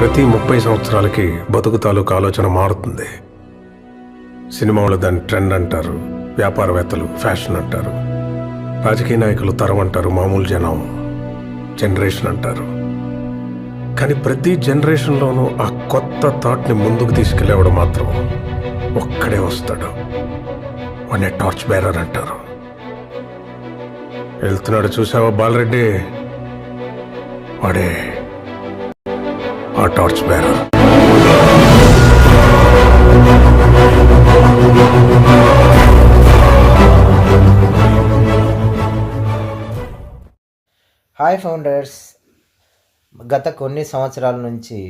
ప్రతి ముప్పై సంవత్సరాలకి బతుకు తాలూకు ఆలోచన మారుతుంది. సినిమా వాళ్ళు దాన్ని ట్రెండ్ అంటారు వ్యాపారవేత్తలు ఫ్యాషన్ అంటారు రాజకీయ నాయకులు తరం అంటారు మామూలు జనం జనరేషన్ అంటారు. కానీ ప్రతి జనరేషన్లోనూ ఆ కొత్త థాట్ని ముందుకు తీసుకెళ్ళేవాడు మాత్రం ఒక్కడే వస్తాడు. వాడిని టార్చ్ బేరర్ అంటారు. వెళ్తున్నాడు చూసావా బాలరెడ్డి? వాడే ఆ టార్చ్ బ్యారర్ హాయ్ ఫౌండర్స్ గత కొన్ని సంవత్సరాల నుంచి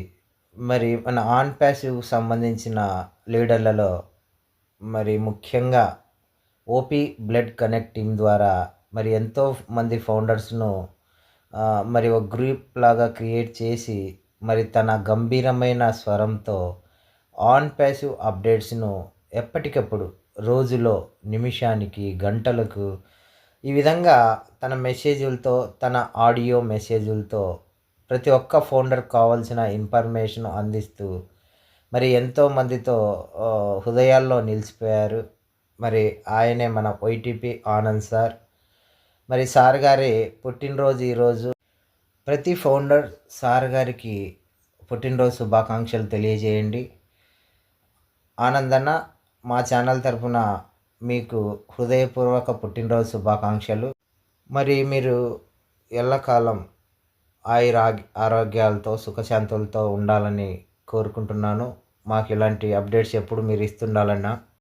మరి మన ఆన్ ప్యాసివ్ సంబంధించిన లీడర్లలో మరి ముఖ్యంగా ఓపీ బ్లడ్ కనెక్ట్ టీం ద్వారా మరి ఎంతో మంది ఫౌండర్స్ను మరి ఒక గ్రూప్ లాగా క్రియేట్ చేసి మరి తన గంభీరమైన స్వరంతో ఆన్ ప్యాసివ్ అప్డేట్స్ను ఎప్పటికప్పుడు రోజులో నిమిషానికి గంటలకు ఈ విధంగా తన మెసేజ్లతో తన ఆడియో మెసేజ్లతో ప్రతి ఒక్క ఫౌండర్ కావాల్సిన ఇన్ఫర్మేషన్ అందిస్తూ మరి ఎంతో మందితో హృదయాల్లో నిలిచిపోయారు. మరి ఆయనే మన ఓటీపీ ఆనంద్ సార్. మరి సార్ గారి పుట్టినరోజు ఈరోజు ప్రతి ఫౌండర్ సార్ గారికి పుట్టినరోజు శుభాకాంక్షలు తెలియజేయండి. ఆనందన్న మా ఛానల్ తరఫున మీకు హృదయపూర్వక పుట్టినరోజు శుభాకాంక్షలు. మరి మీరు ఎల్లకాలం ఆయుర ఆరోగ్యాలతో సుఖశాంతులతో ఉండాలని కోరుకుంటున్నాను. మాకు ఇలాంటి అప్డేట్స్ ఎప్పుడు మీరు ఇస్తుండాలన్నా